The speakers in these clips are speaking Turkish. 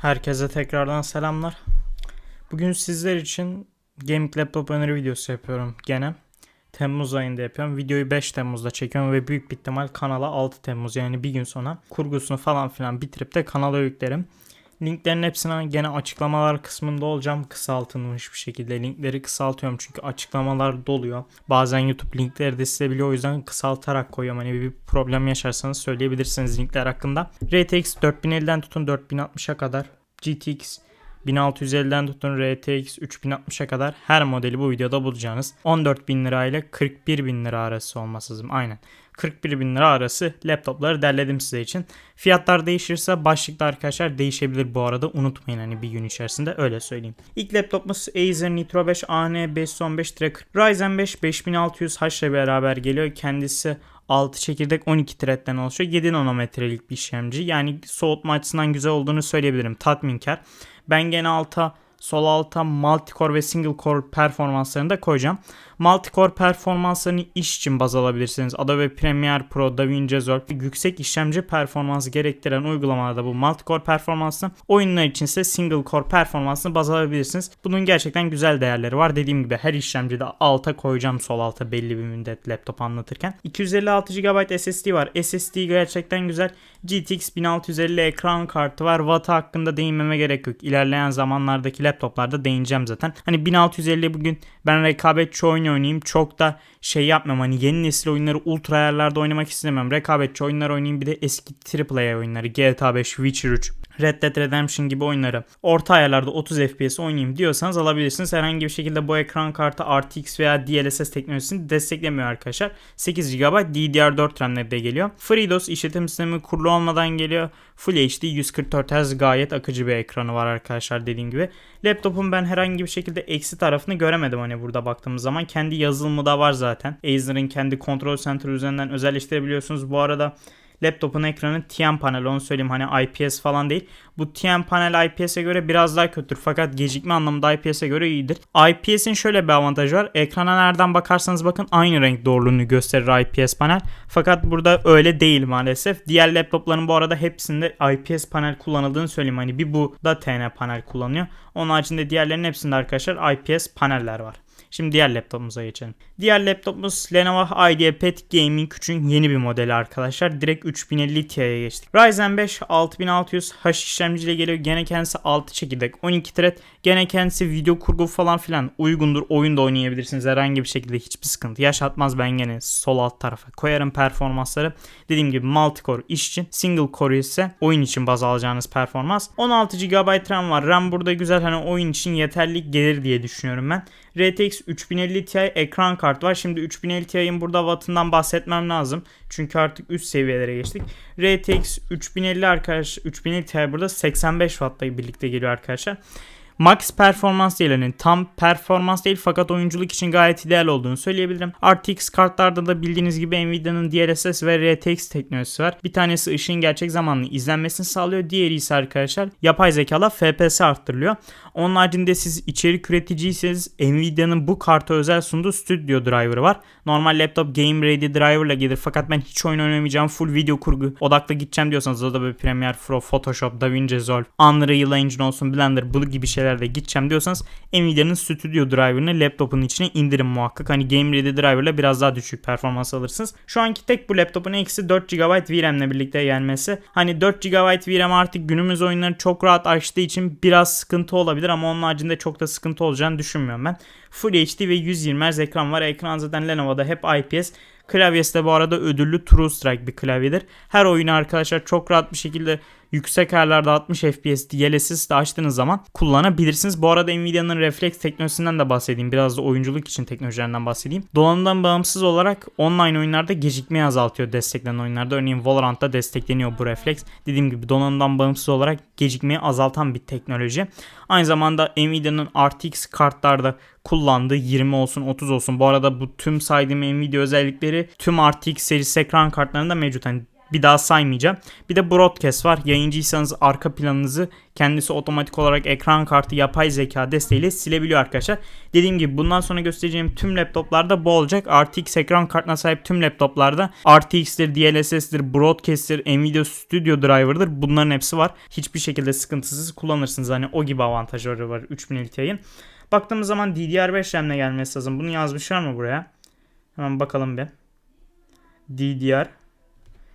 Herkese tekrardan selamlar. Bugün sizler için Gaming Laptop öneri videosu yapıyorum gene. Temmuz ayında yapıyorum. Videoyu 5 Temmuz'da çekiyorum ve büyük bir ihtimal kanala 6 Temmuz yani bir gün sonra kurgusunu falan filan bitirip de kanala yüklerim. Linklerin hepsine gene açıklamalar kısmında olacağım. Kısaltılmış bir şekilde linkleri kısaltıyorum çünkü açıklamalar doluyor. Bazen YouTube linkleri de silebiliyor o yüzden kısaltarak koyuyorum. Hani bir problem yaşarsanız söyleyebilirsiniz linkler hakkında. RTX 4050'den tutun 4060'a kadar. GTX 1650'den tutun RTX 3060'a kadar her modeli bu videoda bulacağınız 14.000 lira ile 41.000 lira arası olması lazım. Aynen. 41 bin lira arası laptopları derledim size için. Fiyatlar değişirse başlıkta arkadaşlar değişebilir bu arada. Unutmayın hani bir gün içerisinde öyle söyleyeyim. İlk laptopumuz Acer Nitro 5 AN 515 Tracker. Ryzen 5 5600H ile beraber geliyor. Kendisi 6 çekirdek 12 threadden oluşuyor. 7 nanometrelik bir işlemci. Yani soğutma açısından güzel olduğunu söyleyebilirim. Tatminkar. Ben gene alta sol alta multi-core ve single core performanslarını da koyacağım. Multi-core performanslarını iş için baz alabilirsiniz. Adobe Premiere Pro, DaVinci Resolve yüksek işlemci performansı gerektiren uygulamalarda bu multi-core performansını oyunlar için ise single core performansını baz alabilirsiniz. Bunun gerçekten güzel değerleri var. Dediğim gibi her işlemcide alta koyacağım sol alta belli bir müddet laptop anlatırken. 256 GB SSD var. SSD gerçekten güzel. GTX 1650 ekran kartı var. Watt hakkında değinmeme gerek yok. İlerleyen zamanlardaki laptoplarda değineceğim zaten. Hani 1650 bugün ben rekabetçi oyun oynayayım. Çok da şey yapmam hani yeni nesil oyunları ultra ayarlarda oynamak istemem. Rekabetçi oyunlar oynayayım bir de eski AAA oyunları GTA 5, Witcher 3, Red Dead Redemption gibi oyunları orta ayarlarda 30 FPS oynayayım diyorsanız alabilirsiniz. Herhangi bir şekilde bu ekran kartı RTX veya DLSS teknolojisini desteklemiyor arkadaşlar. 8 GB DDR4 RAM'leri de geliyor. FreeDOS işletim sistemi kurulu olmadan geliyor. Full HD 144 Hz gayet akıcı bir ekranı var arkadaşlar dediğim gibi. Laptopun ben herhangi bir şekilde eksi tarafını göremedim hani burada baktığımız zaman. Kendi yazılımı da var zaten. Acer'ın kendi kontrol center üzerinden özelleştirebiliyorsunuz. Bu arada laptopun ekranı TN panel onu söyleyeyim hani IPS falan değil. Bu TN panel IPS'e göre biraz daha kötüdür fakat gecikme anlamında IPS'e göre iyidir. IPS'in şöyle bir avantajı var. Ekrana nereden bakarsanız bakın aynı renk doğruluğunu gösterir IPS panel. Fakat burada öyle değil maalesef. Diğer laptopların bu arada hepsinde IPS panel kullanıldığını söyleyeyim. Hani bir bu da TN panel kullanıyor. Onun haricinde diğerlerinin hepsinde arkadaşlar IPS paneller var. Şimdi diğer laptopumuza geçelim. Diğer laptopumuz Lenovo IdeaPad Gaming 3'ün yeni bir modeli arkadaşlar. Direkt 3050 Ti'ye geçtik. Ryzen 5 6600H işlemciyle geliyor. Gene kendisi 6 çekirdek 12 thread. Gene kendisi video kurgu falan filan uygundur. Oyunda oynayabilirsiniz herhangi bir şekilde hiçbir sıkıntı yaşatmaz. Ben gene sol alt tarafa koyarım performansları. Dediğim gibi multi core iş için. Single core ise oyun için baz alacağınız performans. 16 GB RAM var. RAM burada güzel hani oyun için yeterli gelir diye düşünüyorum ben. RTX 3050 Ti ekran kart var. Şimdi 3050 Ti'nin burada wattından bahsetmem lazım. Çünkü artık üst seviyelere geçtik. RTX 3050 arkadaş 3050 Ti burada 85 Watt'la birlikte geliyor arkadaşlar. Max performans değil hani tam performans değil fakat oyunculuk için gayet ideal olduğunu söyleyebilirim. RTX kartlarda da bildiğiniz gibi Nvidia'nın DLSS ve RTX teknolojisi var. Bir tanesi ışığın gerçek zamanlı izlenmesini sağlıyor. Diğeri ise arkadaşlar yapay zekala FPS arttırılıyor. Onun haricinde siz içerik üreticiyseniz Nvidia'nın bu karta özel sunduğu Studio Driver'ı var. Normal laptop Game Ready Driver'la gelir fakat ben hiç oyun oynamayacağım full video kurgu odaklı gideceğim diyorsanız Adobe Premiere Pro, Photoshop, DaVinci Resolve, Unreal Engine olsun Blender bu gibi şeylerle gideceğim diyorsanız Nvidia'nın Studio Driver'ını laptopun içine indirin muhakkak. Hani Game Ready Driver'la biraz daha düşük performans alırsınız. Şu anki tek bu laptopun eksi 4 GB VRAM'le birlikte gelmesi. Hani 4 GB VRAM artık günümüz oyunları çok rahat açtığı için biraz sıkıntı olabilir ama onun haricinde çok da sıkıntı olacağını düşünmüyorum ben. Full HD ve 120 Hz ekran var. Ekran zaten Lenovo'da hep IPS. Klavyesi de bu arada ödüllü True Strike bir klavyedir. Her oyunu arkadaşlar çok rahat bir şekilde yüksek ayarlarda 60 FPS DLSS de açtığınız zaman kullanabilirsiniz. Bu arada Nvidia'nın refleks teknolojisinden de bahsedeyim. Biraz da oyunculuk için teknolojilerinden bahsedeyim. Donanımdan bağımsız olarak online oyunlarda gecikmeyi azaltıyor desteklenen oyunlarda. Örneğin Valorant'ta destekleniyor bu refleks. Dediğim gibi donanımdan bağımsız olarak gecikmeyi azaltan bir teknoloji. Aynı zamanda Nvidia'nın RTX kartlarda kullandığı 20 olsun 30 olsun. Bu arada bu tüm saydığım Nvidia özellikleri tüm RTX serisi ekran kartlarında mevcut. Hani Bir daha saymayacağım. Bir de broadcast var. Yayıncıysanız arka planınızı kendisi otomatik olarak ekran kartı yapay zeka desteğiyle silebiliyor arkadaşlar. Dediğim gibi bundan sonra göstereceğim tüm laptoplarda bu olacak. RTX ekran kartına sahip tüm laptoplarda RTX'tir, DLSS'tir, broadcast'tir, Nvidia Studio Driver'dır. Bunların hepsi var. Hiçbir şekilde sıkıntısız kullanırsınız. Hani o gibi avantajları var 3050 Ti'nin. Baktığımız zaman DDR5 RAM'le gelmesi lazım. Bunu yazmışlar mı buraya? Hemen bakalım bir. DDR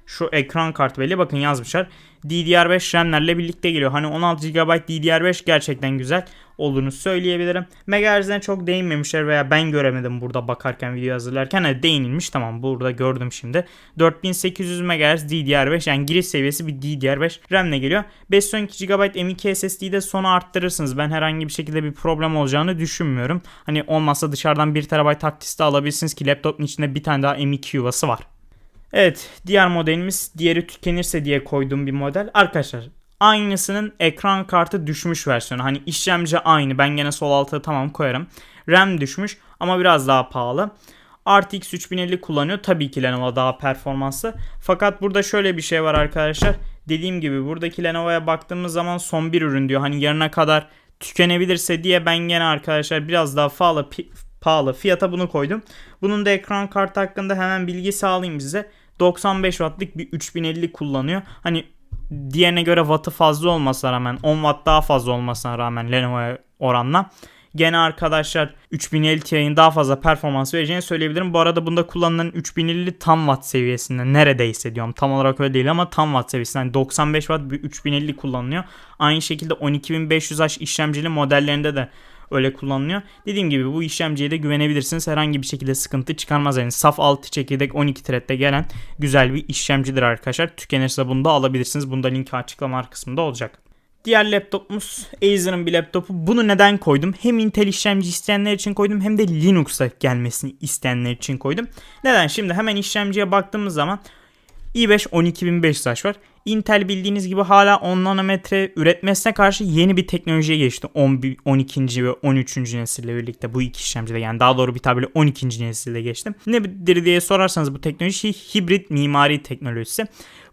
şu ekran kartı belli bakın yazmışlar. DDR5 RAM'lerle birlikte geliyor. Hani 16 GB DDR5 gerçekten güzel olduğunu söyleyebilirim. Megahertz'den çok değinmemişler veya ben göremedim burada bakarken video hazırlarken. Hani değinilmiş tamam burada gördüm şimdi. 4800 MHz DDR5 yani giriş seviyesi bir DDR5 RAM'le geliyor. 512 GB M.2 SSD'yi de sona arttırırsınız. Ben herhangi bir şekilde bir problem olacağını düşünmüyorum. Hani olmazsa dışarıdan 1 TB hard disk alabilirsiniz ki laptopun içinde bir tane daha M.2 yuvası var. Evet diğer modelimiz diğeri tükenirse diye koyduğum bir model. Arkadaşlar aynısının ekran kartı düşmüş versiyonu. Hani işlemci aynı ben gene sol alta tamam koyarım. RAM düşmüş ama biraz daha pahalı. RTX 3050 kullanıyor. Tabii ki Lenovo daha performanslı. Fakat burada şöyle bir şey var arkadaşlar. Dediğim gibi buradaki Lenovo'ya baktığımız zaman son bir ürün diyor. Hani yarına kadar tükenebilirse diye ben gene arkadaşlar biraz daha pahalı, pahalı fiyata bunu koydum. Bunun da ekran kartı hakkında hemen bilgi sağlayayım size. 95 wattlık bir 3050 kullanıyor. Hani diğerine göre wattı fazla olmasına rağmen 10 watt daha fazla olmasına rağmen Lenovo'ya oranla gene arkadaşlar 3050 Ti'nin daha fazla performans vereceğini söyleyebilirim. Bu arada bunda kullanılan 3050 tam watt seviyesinde neredeyse diyorum. Tam olarak öyle değil ama tam watt seviyesinde. Yani 95 watt bir 3050 kullanılıyor. Aynı şekilde 12500H işlemcili modellerinde de öyle kullanılıyor. Dediğim gibi bu işlemciye de güvenebilirsiniz. Herhangi bir şekilde sıkıntı çıkarmaz. Yani saf 6 çekirdek 12 thread'de gelen güzel bir işlemcidir arkadaşlar. Tükenirse bunu da alabilirsiniz. Bunda linki açıklama kısmında olacak. Diğer laptopumuz Acer'ın bir laptopu. Bunu neden koydum? Hem Intel işlemci isteyenler için koydum hem de Linux'a gelmesini isteyenler için koydum. Neden? Şimdi hemen işlemciye baktığımız zaman i5 12500H var. Intel bildiğiniz gibi hala 10 nanometre üretmesine karşı yeni bir teknolojiye geçti. 10, 12. ve 13. nesille birlikte bu iki işlemcide yani daha doğru bir tabirle 12. nesilde geçti. Nedir diye sorarsanız bu teknoloji hibrit mimari teknolojisi.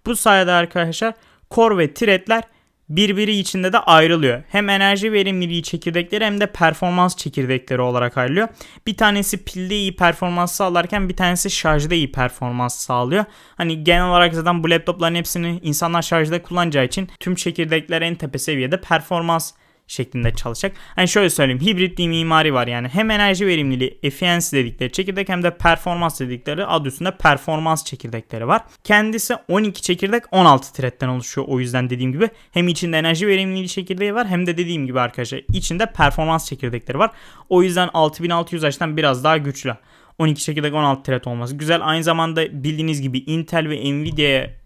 Bu sayede arkadaşlar Core ve Thread'ler birbiri içinde de ayrılıyor. Hem enerji verimliliği çekirdekleri hem de performans çekirdekleri olarak ayrılıyor. Bir tanesi pilde iyi performans sağlarken bir tanesi şarjda iyi performans sağlıyor. Hani genel olarak zaten bu laptopların hepsini insanlar şarjda kullanacağı için tüm çekirdekler en tepe seviyede performans şeklinde çalışacak. Hani şöyle söyleyeyim hibrit bir mimari var yani hem enerji verimliliği efficiency dedikleri çekirdek hem de performans dedikleri adı üstünde performans çekirdekleri var. Kendisi 12 çekirdek 16 thread'den oluşuyor o yüzden dediğim gibi hem içinde enerji verimliliği çekirdeği var hem de dediğim gibi arkadaşlar içinde performans çekirdekleri var. O yüzden 6600H'den biraz daha güçlü. 12 çekirdek 16 thread olması güzel. Aynı zamanda bildiğiniz gibi Intel ve Nvidia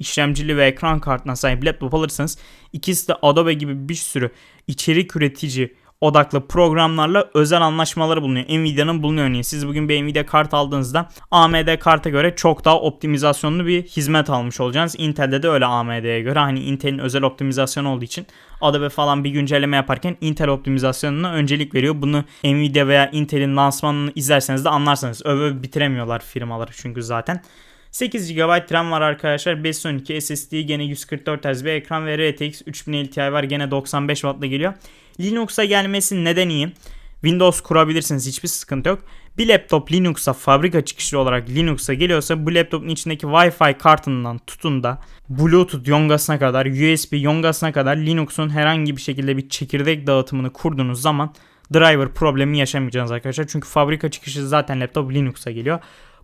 işlemcili ve ekran kartına sahip laptop alırsanız ikisi de Adobe gibi bir sürü içerik üretici odaklı programlarla özel anlaşmaları bulunuyor. Nvidia'nın bulunuyor örneğin. Siz bugün bir Nvidia kart aldığınızda AMD karta göre çok daha optimizasyonlu bir hizmet almış olacaksınız. Intel'de de öyle AMD'ye göre. Hani Intel'in özel optimizasyonu olduğu için Adobe falan bir güncelleme yaparken Intel optimizasyonuna öncelik veriyor. Bunu Nvidia veya Intel'in lansmanını izlerseniz de anlarsanız. Öve bitiremiyorlar firmaları çünkü zaten. 8 GB RAM var arkadaşlar. 512 SSD gene 144 Hz bir ekran ve RTX 3050 Ti var. Gene 95 Watt'la geliyor. Linux'a gelmesi neden iyi? Windows kurabilirsiniz hiçbir sıkıntı yok. Bir laptop Linux'a fabrika çıkışlı olarak Linux'a geliyorsa bu laptopun içindeki Wi-Fi kartından tutun da Bluetooth yongasına kadar USB yongasına kadar Linux'un herhangi bir şekilde bir çekirdek dağıtımını kurduğunuz zaman driver problemi yaşamayacaksınız arkadaşlar. Çünkü fabrika çıkışı zaten laptop Linux'a geliyor.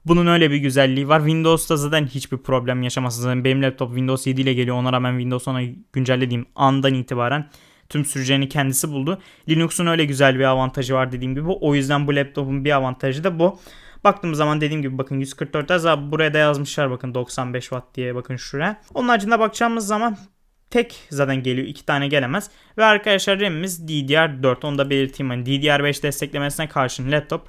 Bunun öyle bir güzelliği var. Windows'ta zaten hiçbir problem yaşamazsınız. benim laptop Windows 7 ile geliyor. Ona rağmen Windows 10'a güncellediğim andan itibaren tüm süreceğini kendisi buldu. Linux'un öyle güzel bir avantajı var dediğim gibi. O yüzden bu laptopun bir avantajı da bu. Baktığımız zaman dediğim gibi bakın 144 Hz buraya da yazmışlar bakın 95 Watt diye bakın şuraya. Onun haricinde bakacağımız zaman tek zaten geliyor. iki tane gelemez. Ve arkadaşlar RAM'imiz DDR4. Onu da belirteyim. Hani DDR5 desteklemesine karşın laptop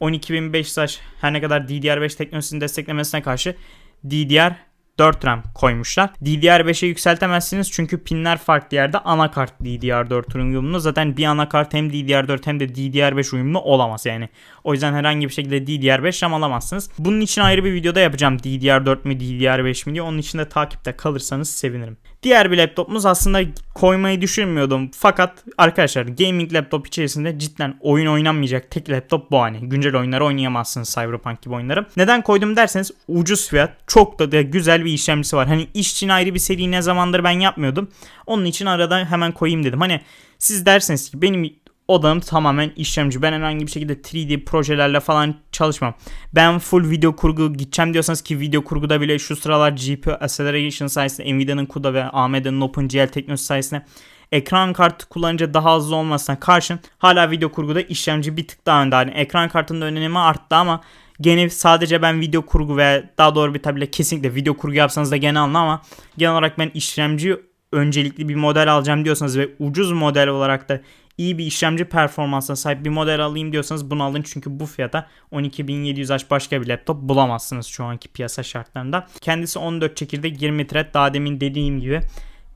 12500H her ne kadar DDR5 teknolojisini desteklemesine karşı DDR 4 RAM koymuşlar. DDR5'e yükseltemezsiniz çünkü pinler farklı yerde anakart DDR4 uyumlu. Zaten bir anakart hem DDR4 hem de DDR5 uyumlu olamaz yani. O yüzden herhangi bir şekilde DDR5 RAM alamazsınız. Bunun için ayrı bir videoda yapacağım DDR4 mü DDR5 mi diye. Onun için de takipte kalırsanız sevinirim. Diğer bir laptopumuz aslında koymayı düşünmüyordum. Fakat arkadaşlar gaming laptop içerisinde cidden oyun oynanmayacak tek laptop bu hani. Güncel oyunları oynayamazsınız Cyberpunk gibi oyunları. Neden koydum derseniz ucuz fiyat çok da, da güzel bir işlemcisi var. Hani iş için ayrı bir seri ne zamandır ben yapmıyordum. Onun için arada hemen koyayım dedim. Hani siz derseniz ki benim odam tamamen işlemci. Ben herhangi bir şekilde 3D projelerle falan çalışmam. Ben full video kurgu gideceğim diyorsanız ki video kurguda bile şu sıralar GPU Acceleration sayesinde Nvidia'nın CUDA ve AMD'nin OpenGL teknolojisi sayesinde ekran kartı kullanınca daha hızlı olmasına karşın hala video kurguda işlemci bir tık daha önde. Yani ekran kartının önemi arttı ama gene sadece ben video kurgu ve daha doğru bir tabiyle kesinlikle video kurgu yapsanız da gene alın ama genel olarak ben işlemci öncelikli bir model alacağım diyorsanız ve ucuz model olarak da iyi bir işlemci performansına sahip bir model alayım diyorsanız bunu alın çünkü bu fiyata 12.700H başka bir laptop bulamazsınız şu anki piyasa şartlarında. Kendisi 14 çekirdek 20 thread daha demin dediğim gibi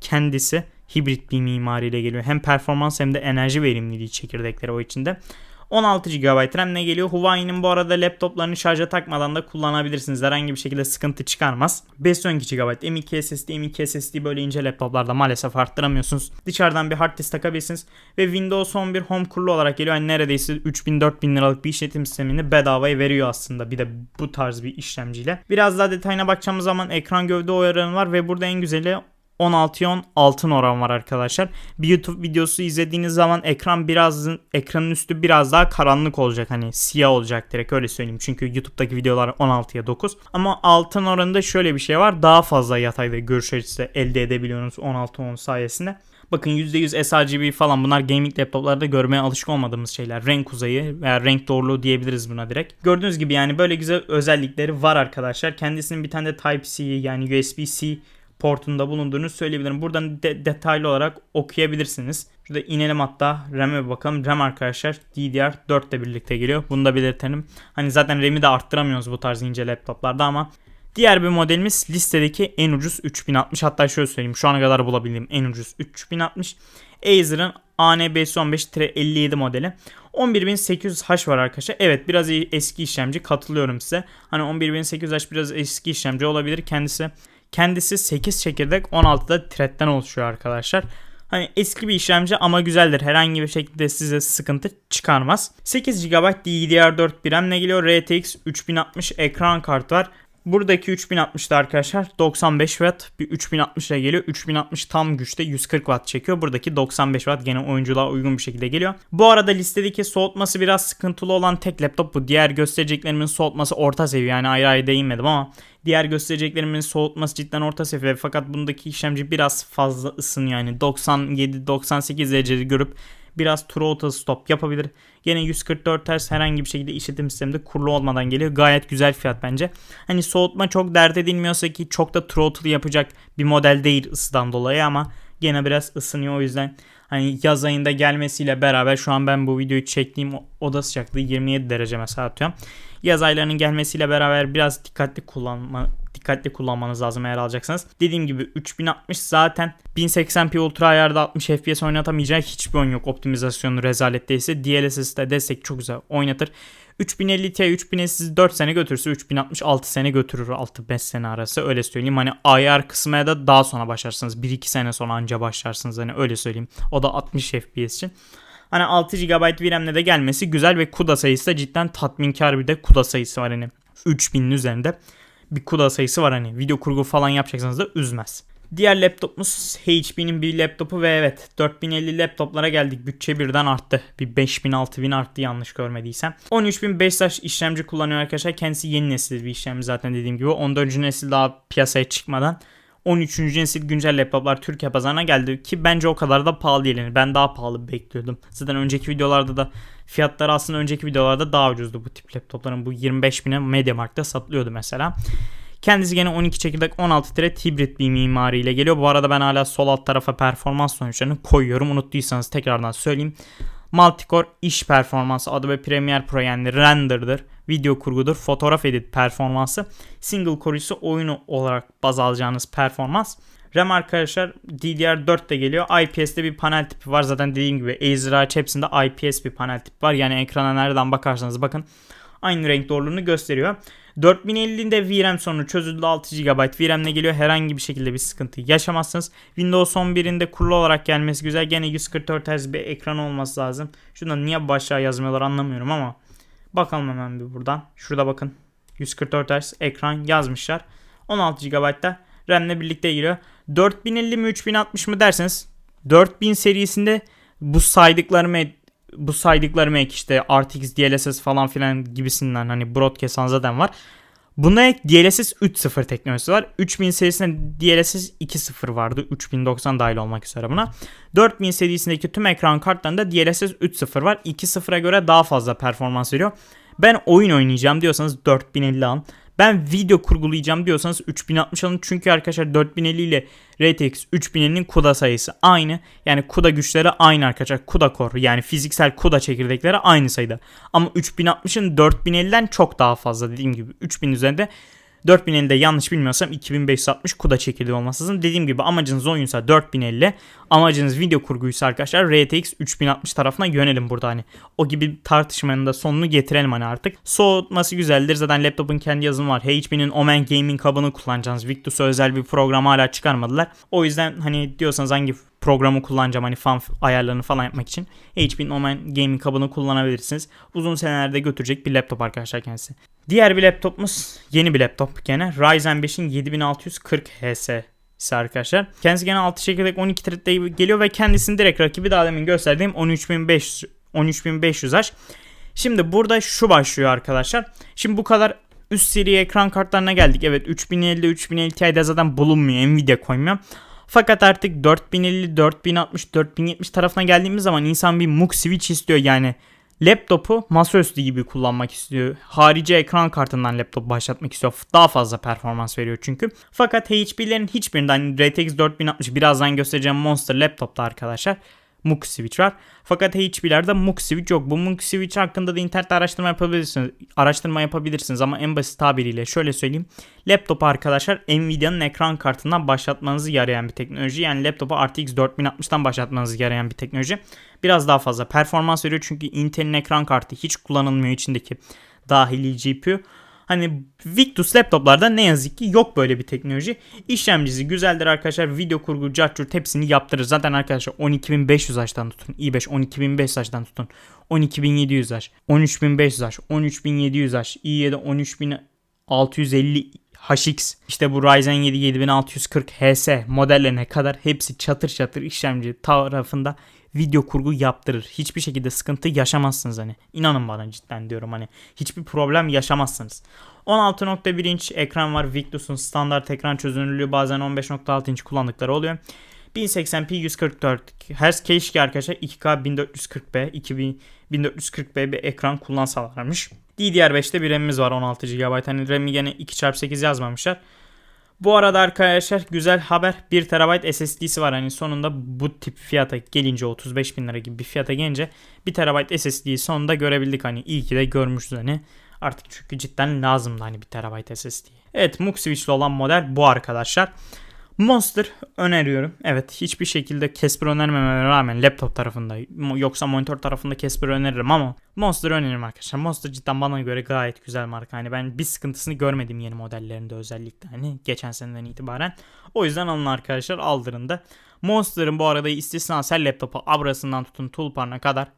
kendisi hibrit bir mimariyle geliyor. Hem performans hem de enerji verimliliği çekirdekleri o içinde. 16 GB RAM ne geliyor? Huawei'nin bu arada laptoplarını şarja takmadan da kullanabilirsiniz. Herhangi bir şekilde sıkıntı çıkarmaz. 512 GB M.2 SSD, M.2 SSD böyle ince laptoplarda maalesef arttıramıyorsunuz. Dışarıdan bir hard disk takabilirsiniz. Ve Windows 11 Home kurulu olarak geliyor. Yani neredeyse 3000-4000 liralık bir işletim sistemini bedavaya veriyor aslında. Bir de bu tarz bir işlemciyle. Biraz daha detayına bakacağımız zaman ekran gövde oranı var ve burada en güzeli 16'ya 10 altın oran var arkadaşlar. Bir YouTube videosu izlediğiniz zaman ekran biraz ekranın üstü biraz daha karanlık olacak. Hani siyah olacak direkt öyle söyleyeyim. Çünkü YouTube'daki videolar 16'ya 9. Ama altın oranında şöyle bir şey var. Daha fazla yatay ve görüş açısı elde edebiliyorsunuz 16-10 sayesinde. Bakın %100 sRGB falan bunlar gaming laptoplarda görmeye alışık olmadığımız şeyler. Renk uzayı veya renk doğruluğu diyebiliriz buna direkt. Gördüğünüz gibi yani böyle güzel özellikleri var arkadaşlar. Kendisinin bir tane de Type-C yani USB-C portunda bulunduğunu söyleyebilirim. Buradan de- detaylı olarak okuyabilirsiniz. Şurada inelim hatta RAM'e bakalım. RAM arkadaşlar DDR4 ile birlikte geliyor. Bunu da belirtelim. Hani zaten RAM'i de arttıramıyoruz bu tarz ince laptoplarda ama Diğer bir modelimiz listedeki en ucuz 3060 hatta şöyle söyleyeyim şu ana kadar bulabildiğim en ucuz 3060 Acer'ın AN515-57 modeli. 11800H var arkadaşlar. Evet biraz eski işlemci katılıyorum size. Hani 11800H biraz eski işlemci olabilir. Kendisi Kendisi 8 çekirdek 16'da thread'den oluşuyor arkadaşlar. Hani eski bir işlemci ama güzeldir. Herhangi bir şekilde size sıkıntı çıkarmaz. 8 GB DDR4 bir RAM geliyor? RTX 3060 ekran kartı var. Buradaki 3060'da arkadaşlar 95 Watt bir 3060 ile geliyor. 3060 tam güçte 140 Watt çekiyor. Buradaki 95 Watt gene oyunculuğa uygun bir şekilde geliyor. Bu arada listedeki soğutması biraz sıkıntılı olan tek laptop bu. Diğer göstereceklerimin soğutması orta seviye yani ayrı ayrı değinmedim ama diğer göstereceklerimin soğutması cidden orta seviye. Fakat bundaki işlemci biraz fazla ısınıyor yani 97-98 derecede görüp biraz throttle stop yapabilir. Yine 144 Hz herhangi bir şekilde işletim sisteminde kurulu olmadan geliyor. Gayet güzel fiyat bence. Hani soğutma çok dert edilmiyorsa ki çok da throttle yapacak bir model değil ısıdan dolayı ama gene biraz ısınıyor o yüzden hani yaz ayında gelmesiyle beraber şu an ben bu videoyu çektiğim oda sıcaklığı 27 derece mesela atıyorum. Yaz aylarının gelmesiyle beraber biraz dikkatli kullanma dikkatli kullanmanız lazım eğer alacaksanız. Dediğim gibi 3060 zaten 1080p ultra ayarda 60 fps oynatamayacağı hiçbir oyun yok. Optimizasyonu rezalet değilse DLSS'de destek çok güzel oynatır. 3050 Ti 3050 4 sene götürürse 3060 6 sene götürür 6-5 sene arası öyle söyleyeyim. Hani ayar kısmına da daha sonra başlarsınız. 1-2 sene sonra anca başlarsınız hani öyle söyleyeyim. O da 60 FPS için. Hani 6 GB VRAM'le de gelmesi güzel ve CUDA sayısı da cidden tatminkar bir de CUDA sayısı var hani 3000'in üzerinde bir CUDA sayısı var hani video kurgu falan yapacaksanız da üzmez. Diğer laptopumuz HP'nin bir laptopu ve evet 4050 laptoplara geldik. Bütçe birden arttı. Bir 5000 6000 arttı yanlış görmediysem. 13500 işlemci kullanıyor arkadaşlar. Kendisi yeni nesil bir işlemci zaten dediğim gibi. 14. nesil daha piyasaya çıkmadan 13. nesil güncel laptoplar Türkiye pazarına geldi ki bence o kadar da pahalı değil. Yani ben daha pahalı bekliyordum. Zaten önceki videolarda da fiyatları aslında önceki videolarda daha ucuzdu bu tip laptopların. Bu 25 bine Mediamarkt'ta satılıyordu mesela. Kendisi gene 12 çekirdek 16 thread hibrit bir mimariyle geliyor. Bu arada ben hala sol alt tarafa performans sonuçlarını koyuyorum. Unuttuysanız tekrardan söyleyeyim. Multicore iş performansı Adobe Premiere Pro yani render'dır, video kurgudur, fotoğraf edit performansı. Single core ise oyunu olarak baz alacağınız performans. RAM arkadaşlar DDR4 de geliyor. IPS'te bir panel tipi var. Zaten dediğim gibi Acer RX hepsinde IPS bir panel tipi var. Yani ekrana nereden bakarsanız bakın aynı renk doğruluğunu gösteriyor. 4050'de VRAM sorunu çözüldü 6 GB VRAM'le geliyor. Herhangi bir şekilde bir sıkıntı yaşamazsınız. Windows 11'inde kurulu olarak gelmesi güzel. Gene 144 Hz bir ekran olması lazım. Şurada niye başlığa yazmıyorlar anlamıyorum ama. Bakalım hemen bir buradan. Şurada bakın. 144 Hz ekran yazmışlar. 16 GB'da RAM'le birlikte geliyor. 4050 mi 3060 mı derseniz 4000 serisinde bu saydıklarımı bu saydıklarım ek işte RTX, DLSS falan filan gibisinden hani broadcast zaten var. Buna ek DLSS 3.0 teknolojisi var. 3000 serisinde DLSS 2.0 vardı. 3090 dahil olmak üzere buna. 4000 serisindeki tüm ekran kartlarında DLSS 3.0 var. 2.0'a göre daha fazla performans veriyor. Ben oyun oynayacağım diyorsanız 4050 alın. Ben video kurgulayacağım diyorsanız 3060 alın. Çünkü arkadaşlar 4050 ile RTX 3050'nin CUDA sayısı aynı. Yani CUDA güçleri aynı arkadaşlar. CUDA core yani fiziksel CUDA çekirdekleri aynı sayıda. Ama 3060'ın 4050'den çok daha fazla dediğim gibi 3000 üzerinde 4050'de yanlış bilmiyorsam 2560 kuda çekirdeği olması lazım. Dediğim gibi amacınız oyunsa 4050, amacınız video kurguysa arkadaşlar RTX 3060 tarafına yönelim burada hani. O gibi tartışmanın da sonunu getirelim hani artık. Soğutması güzeldir. Zaten laptopun kendi yazılımı var. HP'nin Omen Gaming hub'ını kullanacaksınız. Victus'a özel bir program hala çıkarmadılar. O yüzden hani diyorsanız hangi programı kullanacağım hani fan ayarlarını falan yapmak için HP'nin Omen Gaming hub'ını kullanabilirsiniz. Uzun senelerde götürecek bir laptop arkadaşlar kendisi. Diğer bir laptopumuz yeni bir laptop gene Ryzen 5'in 7640 HS arkadaşlar. Kendisi gene 6 çekirdek 12 thread'de geliyor ve kendisinin direkt rakibi daha demin gösterdiğim 13500 13500H. Şimdi burada şu başlıyor arkadaşlar. Şimdi bu kadar üst seri ekran kartlarına geldik. Evet 3050'de 3050 Ti'de zaten bulunmuyor. Nvidia koymuyor. Fakat artık 4050, 4060, 4070 tarafına geldiğimiz zaman insan bir MUX switch istiyor yani. Laptopu masaüstü gibi kullanmak istiyor. Harici ekran kartından laptop başlatmak istiyor. Daha fazla performans veriyor çünkü. Fakat HP'lerin hiçbirinden RTX 4060 birazdan göstereceğim Monster laptopta arkadaşlar MUX switch var. Fakat HP'lerde MUX switch yok. Bu MUX switch hakkında da internette araştırma yapabilirsiniz. Araştırma yapabilirsiniz ama en basit tabiriyle şöyle söyleyeyim. Laptop arkadaşlar Nvidia'nın ekran kartından başlatmanızı yarayan bir teknoloji. Yani laptopu RTX 4060'tan başlatmanızı yarayan bir teknoloji. Biraz daha fazla performans veriyor çünkü Intel'in ekran kartı hiç kullanılmıyor içindeki dahili GPU. Hani Victus laptoplarda ne yazık ki yok böyle bir teknoloji. İşlemcisi güzeldir arkadaşlar. Video kurgu, cartçurt hepsini yaptırır. Zaten arkadaşlar 12500H'dan tutun. i5 12500H'dan tutun. 12700H, 13500H, 13700H, i7 13650 HX işte bu Ryzen 7 7640 HS modellerine kadar hepsi çatır çatır işlemci tarafında video kurgu yaptırır. Hiçbir şekilde sıkıntı yaşamazsınız hani. İnanın bana cidden diyorum hani. Hiçbir problem yaşamazsınız. 16.1 inç ekran var. Victus'un standart ekran çözünürlüğü bazen 15.6 inç kullandıkları oluyor. 1080p 144 Hz keşke arkadaşlar 2K 1440p 2000 1440p bir ekran kullansalarmış. DDR5'te bir RAM'imiz var 16 GB. Hani RAM'i gene 2x8 yazmamışlar. Bu arada arkadaşlar güzel haber 1 TB SSD'si var. Hani sonunda bu tip fiyata gelince 35 bin lira gibi bir fiyata gelince 1 TB SSD'yi sonunda görebildik. Hani iyi ki de görmüşüz hani. Artık çünkü cidden lazımdı hani 1 TB SSD. Evet MUX switch'li olan model bu arkadaşlar. Monster öneriyorum. Evet hiçbir şekilde Casper önermememe rağmen laptop tarafında yoksa monitör tarafında Casper öneririm ama Monster öneririm arkadaşlar. Monster cidden bana göre gayet güzel marka. Hani ben bir sıkıntısını görmedim yeni modellerinde özellikle hani geçen seneden itibaren. O yüzden alın arkadaşlar aldırın da. Monster'ın bu arada istisnasel laptopu Abra'sından tutun Tulpar'ına kadar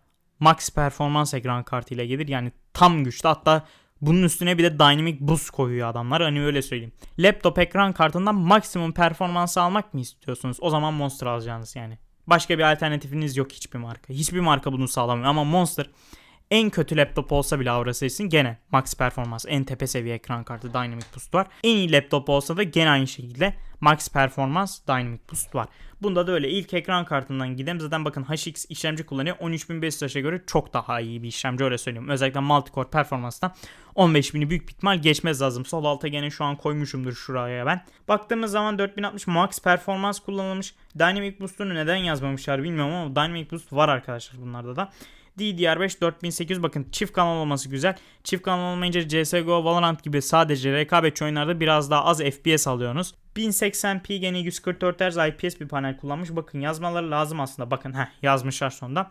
max performans ekran kartıyla gelir. Yani tam güçlü hatta bunun üstüne bir de Dynamic Boost koyuyor adamlar. Hani öyle söyleyeyim. Laptop ekran kartından maksimum performansı almak mı istiyorsunuz? O zaman Monster alacaksınız yani. Başka bir alternatifiniz yok hiçbir marka. Hiçbir marka bunu sağlamıyor ama Monster en kötü laptop olsa bile Aura serisinin gene max performans en tepe seviye ekran kartı Dynamic Boost var. En iyi laptop olsa da gene aynı şekilde max performans Dynamic Boost var. Bunda da öyle ilk ekran kartından gidelim. Zaten bakın HX işlemci kullanıyor. 13500H'e göre çok daha iyi bir işlemci öyle söyleyeyim. Özellikle multicore performanstan 15000'i büyük ihtimal geçmez lazım. Sol alta gene şu an koymuşumdur şuraya ben. Baktığımız zaman 4060 max performans kullanılmış. Dynamic Boost'unu neden yazmamışlar bilmiyorum ama Dynamic Boost var arkadaşlar bunlarda da. DDR5 4800 bakın çift kanal olması güzel. Çift kanal olmayınca CSGO, Valorant gibi sadece rekabetçi oyunlarda biraz daha az FPS alıyorsunuz. 1080p gene 144 Hz IPS bir panel kullanmış. Bakın yazmaları lazım aslında. Bakın heh, yazmışlar sonunda.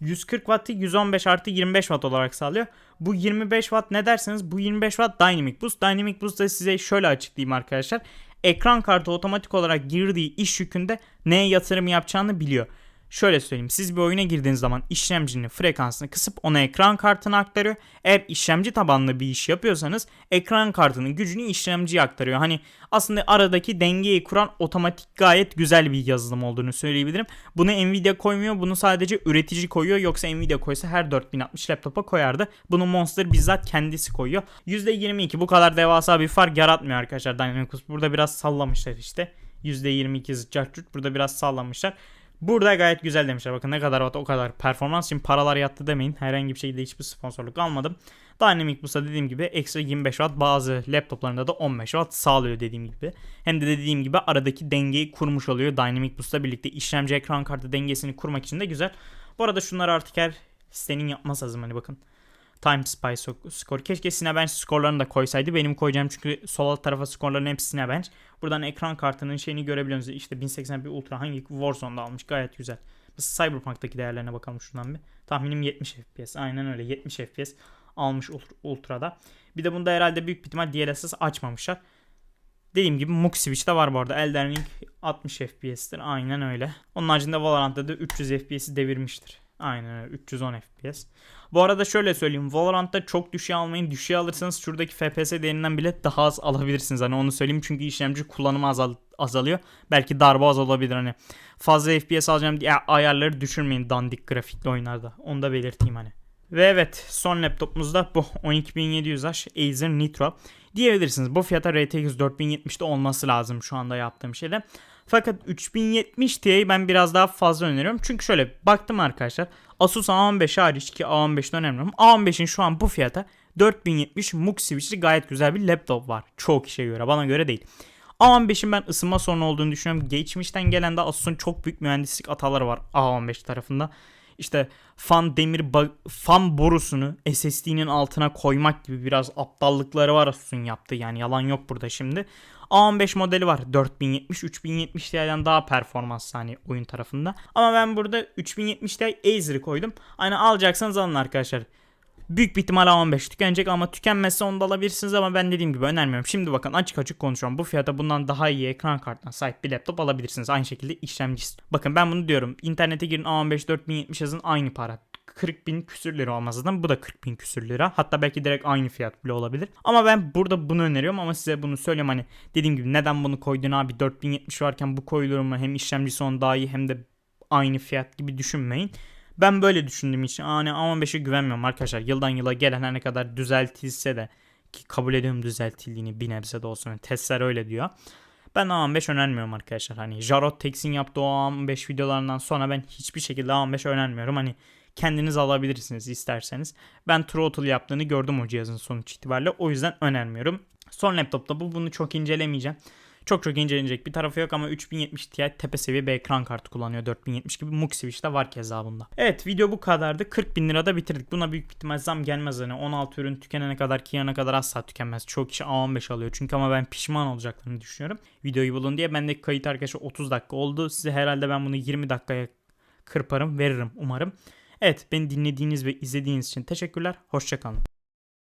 140 Watt'ı 115 artı 25 Watt olarak sağlıyor. Bu 25 Watt ne derseniz bu 25 Watt Dynamic Boost. Dynamic Boost da size şöyle açıklayayım arkadaşlar. Ekran kartı otomatik olarak girdiği iş yükünde neye yatırım yapacağını biliyor. Şöyle söyleyeyim siz bir oyuna girdiğiniz zaman işlemcinin frekansını kısıp ona ekran kartına aktarıyor. Eğer işlemci tabanlı bir iş yapıyorsanız ekran kartının gücünü işlemciye aktarıyor. Hani aslında aradaki dengeyi kuran otomatik gayet güzel bir yazılım olduğunu söyleyebilirim. Bunu Nvidia koymuyor bunu sadece üretici koyuyor yoksa Nvidia koysa her 4060 laptopa koyardı. Bunu Monster bizzat kendisi koyuyor. %22 bu kadar devasa bir fark yaratmıyor arkadaşlar Dynamics. Burada biraz sallamışlar işte. %22 zıcart burada biraz sallamışlar. Burada gayet güzel demişler. Bakın ne kadar watt o kadar performans. Şimdi paralar yattı demeyin. Herhangi bir şekilde hiçbir sponsorluk almadım. Dynamic Boost'a dediğim gibi ekstra 25 watt bazı laptoplarında da 15 watt sağlıyor dediğim gibi. Hem de dediğim gibi aradaki dengeyi kurmuş oluyor. Dynamic Boost'la birlikte işlemci ekran kartı dengesini kurmak için de güzel. Bu arada şunlar artık her sitenin yapması lazım hani bakın. Time Spy skor. Keşke Cinebench skorlarını da koysaydı. Benim koyacağım çünkü sol alt tarafa skorların hepsi Cinebench. Buradan ekran kartının şeyini görebiliyorsunuz. İşte 1080p Ultra hangi Warzone'da almış gayet güzel. Biz Cyberpunk'taki değerlerine bakalım şuradan bir. Tahminim 70 FPS. Aynen öyle 70 FPS almış Ultra'da. Bir de bunda herhalde büyük ihtimal DLSS açmamışlar. Dediğim gibi Mux Switch'te var bu arada. Elden Ring 60 FPS'tir. Aynen öyle. Onun haricinde Valorant'ta da 300 FPS'i devirmiştir. Aynen öyle 310 FPS. Bu arada şöyle söyleyeyim. Valorant'ta çok düşüğe almayın. Düşüğe alırsanız şuradaki FPS değerinden bile daha az alabilirsiniz. Hani onu söyleyeyim çünkü işlemci kullanımı azal azalıyor. Belki darbe az olabilir hani. Fazla FPS alacağım diye ayarları düşürmeyin dandik grafikli oyunlarda. Onu da belirteyim hani. Ve evet son laptopumuz bu 12700H Acer Nitro. Diyebilirsiniz bu fiyata RTX 4070'de olması lazım şu anda yaptığım şeyde. Fakat 3070 Ti'yi ben biraz daha fazla öneriyorum. Çünkü şöyle baktım arkadaşlar. Asus A15 hariç ki A15'de önemli. A15'in şu an bu fiyata 4070 MUX switchli gayet güzel bir laptop var. Çoğu kişiye göre bana göre değil. A15'in ben ısınma sorunu olduğunu düşünüyorum. Geçmişten gelen de Asus'un çok büyük mühendislik hataları var A15 tarafında. İşte fan demir fan borusunu SSD'nin altına koymak gibi biraz aptallıkları var Asus'un yaptığı yani yalan yok burada şimdi. A15 modeli var 4070 3070 Ti'den daha performans hani oyun tarafında. Ama ben burada 3070 Ti Acer'ı koydum. Hani alacaksanız alın arkadaşlar. Büyük bir ihtimal A15 tükenecek ama tükenmezse onu da alabilirsiniz ama ben dediğim gibi önermiyorum. Şimdi bakın açık açık konuşuyorum. Bu fiyata bundan daha iyi ekran kartına sahip bir laptop alabilirsiniz. Aynı şekilde işlemcisi. Bakın ben bunu diyorum. İnternete girin A15 4070 yazın aynı para. 40 bin küsür lira olmazdan bu da 40 bin küsür lira. Hatta belki direkt aynı fiyat bile olabilir. Ama ben burada bunu öneriyorum ama size bunu söyleyeyim hani dediğim gibi neden bunu koydun abi 4070 varken bu koyulur mu hem işlemcisi on daha iyi hem de aynı fiyat gibi düşünmeyin. Ben böyle düşündüğüm için hani A15'e güvenmiyorum arkadaşlar. Yıldan yıla gelen her ne kadar düzeltilse de ki kabul ediyorum düzeltildiğini bir nebze de olsun. Yani testler öyle diyor. Ben A15 önermiyorum arkadaşlar. Hani Jarod Tex'in yaptığı o A15 videolarından sonra ben hiçbir şekilde A15 önermiyorum. Hani kendiniz alabilirsiniz isterseniz. Ben throttle yaptığını gördüm o cihazın sonuç itibariyle. O yüzden önermiyorum. Son laptopta bu bunu çok incelemeyeceğim. Çok çok incelenecek bir tarafı yok ama 3070 Ti tepe seviye bir ekran kartı kullanıyor. 4070 gibi Mux Switch'te var keza bunda. Evet video bu kadardı. 40 bin lirada bitirdik. Buna büyük ihtimal zam gelmez hani 16 ürün tükenene kadar ki yana kadar asla tükenmez. Çok kişi A15 alıyor çünkü ama ben pişman olacaklarını düşünüyorum. Videoyu bulun diye bendeki kayıt arkadaşlar 30 dakika oldu. Size herhalde ben bunu 20 dakikaya kırparım veririm umarım. Evet beni dinlediğiniz ve izlediğiniz için teşekkürler. Hoşçakalın.